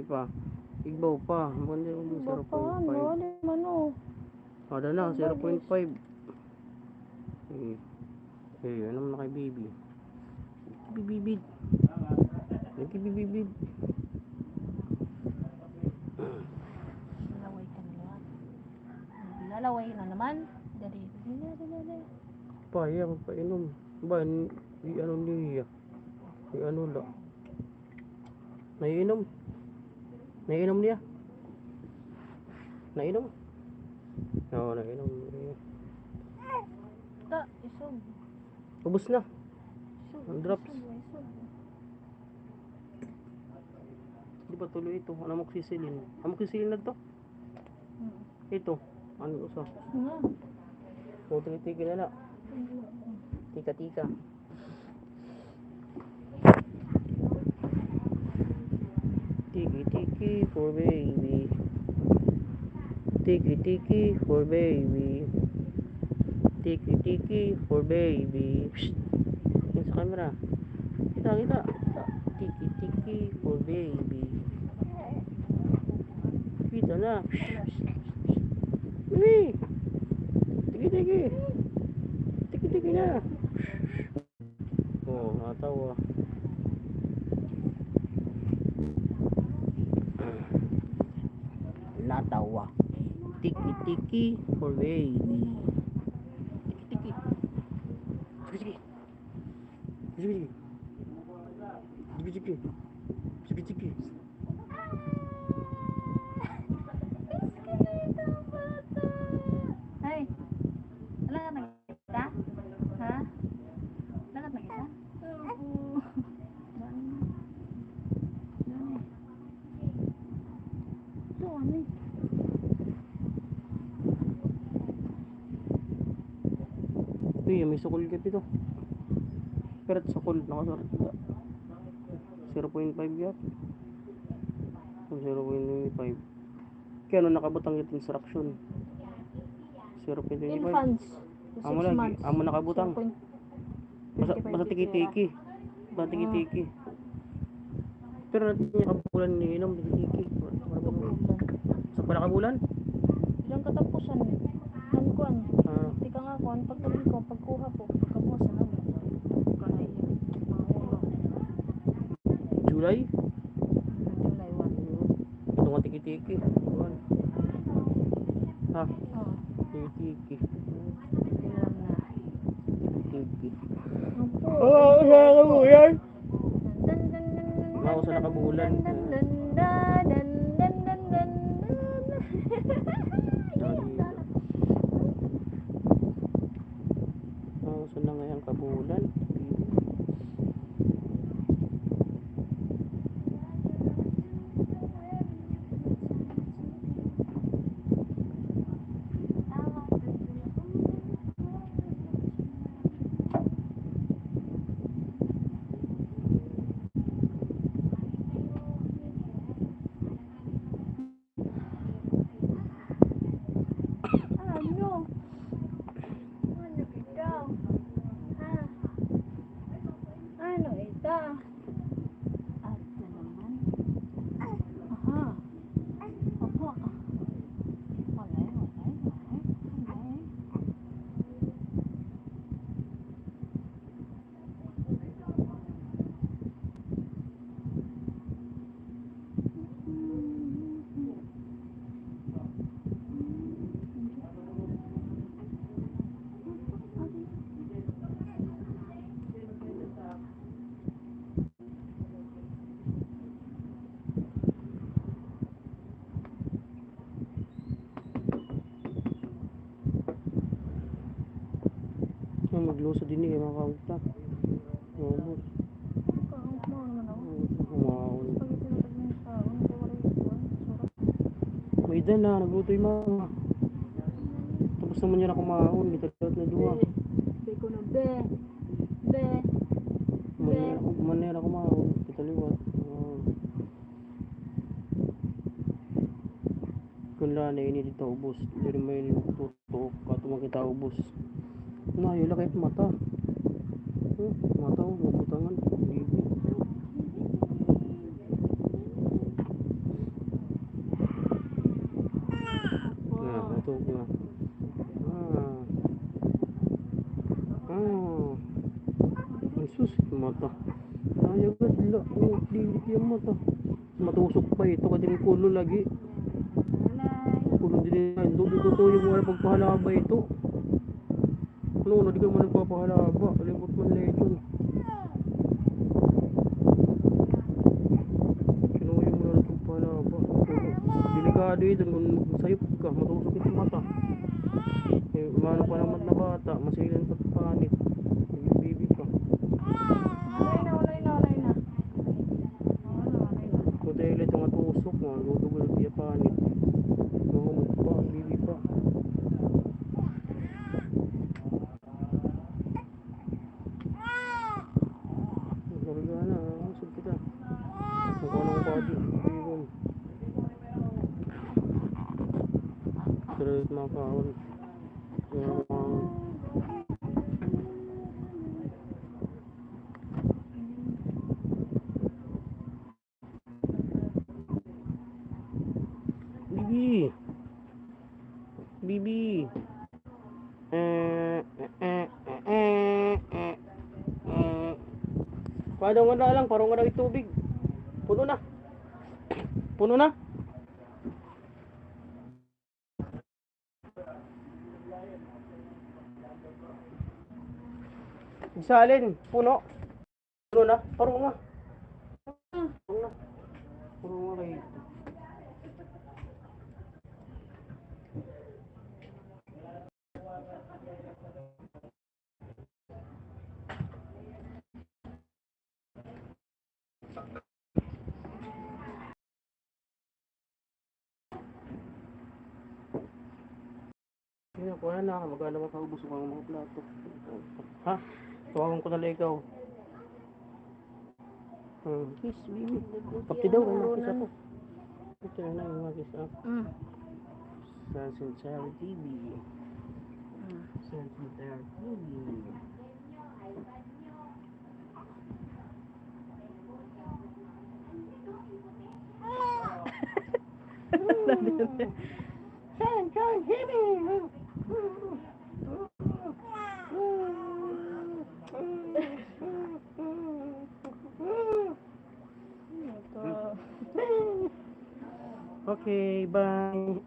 Di pa. Igbaw pa. Mo Bapahan, 0.5. wala man o. Ada na, 0.5. Eh, eh, ano na kay baby? Bibibid. Nagbibibid. Lalaway ka na naman. Lalaway na naman. Dali, dali, dali, dali. Paya, magpainom. Ba, di ano niya. Di ano la. Naiinom. Naiinom niya. Naiinom. Oo, naiinom. niya. Ta, isog. Ubus na. Isog. Ang drops. isog. Di ba tuloy ito? Ano moxisilin? Ano moxisilin na to? Hmm. Ito. Ano uso? Nga. O, tiki na na. Tika-tika. Tiki-tiki for baby. Tiki-tiki for baby. Tiki-tiki for baby. Psst. Yan sa camera. Kita, kita. kita. Tiki-tiki for baby. Kita na. Psst. Baby. Tiki-tiki. Tiki-tiki na. Oh, natawa. Natawa. Tiki-tiki for baby. Tiki-tiki. Sige-sige. Sige-sige. Sige-sige. Sige-sige. Ay, wala ka nagkita? Ha? Wala ka nagkita? Oo. Dami. Dami. Ito, ano eh. Uy, may sukol ka ito. Pero sukol, nakasurat ka. 0.5 yak. 0.5. Kaya ano nakabutang yung instruction? 0.25. Infants. Amo lagi, amo nakabutang. Basta, basta tiki-tiki. Basta tiki-tiki. Pero natin yung kabulan ni Inom, tiki-tiki. Sa pala kabulan? Ilang katapusan? Ano kuan? Nga kuan. Pagtabi ko, pagkuha po, pagkabuha sa namin. Kanay, mga ulo. July? July 1. Ito nga tiki-tiki. Ha? Oo. Tiki-tiki. Tiki. Oo, sa kabulan. Ako sa nakabulan. dan, dan, dan, dan, dan, dan, dan, dan. Oo, saan na ngayon kabulan? Ano? Ano ito? Ha? Ano ito? At na naman. Aha. Opo. Walay, walay, walay. Walay. Ay, magluso din eh, mga kaunta. Oo, Kahit mo naman ako. umaon. Pag itinatag mo yung taon, kaya wala yung kuwan. Sarap. May dan na, nagluto yung mama. Tapos naman yan ako maon, gitalot na duwa. Be ko na be. Be. Manera ako, manera ako maon, kitaliwat. Kung na na ini dito ubos, pero may tutok, katong kita ubos na yung laki mata. Hmm, mata ko mabutangan. Hindi ah, na ito na ah. Ah. Ang susit mata. Ayagad la ang lilit yung kulo lagi. Kulo din yung dodo to yung wala pagpahalaba ito? Ano, ano, di ka man nagpapahalaba. Alimot man ito. Kinuha mo na nagpapahalaba. Delikado ito. Kung sayop ka, matusok ito mata. Eh, umano pa naman na bata. Masilan pa panit. Yung baby pa. Alay na, alay na, alay na. Wala, alay na. Kung tayo ulit ang matusok mo, lutugal at iya panit. Mahumog pa, ang baby pa. Karga na, masog kita. Mukha ng body, bibon. Pero mga kaon. Mga Bibi. Bibi. Eh, eh, eh, eh, nga na lang, parang daw tubig. Puno na. Puno na. Isalin, puno. Puno na, parang nga. Puno na. Nga kayo. Kaya kuha na, magana makaubos ko ang mga plato. Ha? Tawagan ko na lang ikaw. Hmm. Kiss, baby. Pati daw, mga kiss ako. Ito na yung mga kiss ako. Mm. Sa Sincere TV. Mm. Sa Sincere TV. Sincere TV! Ito. Okay, bye.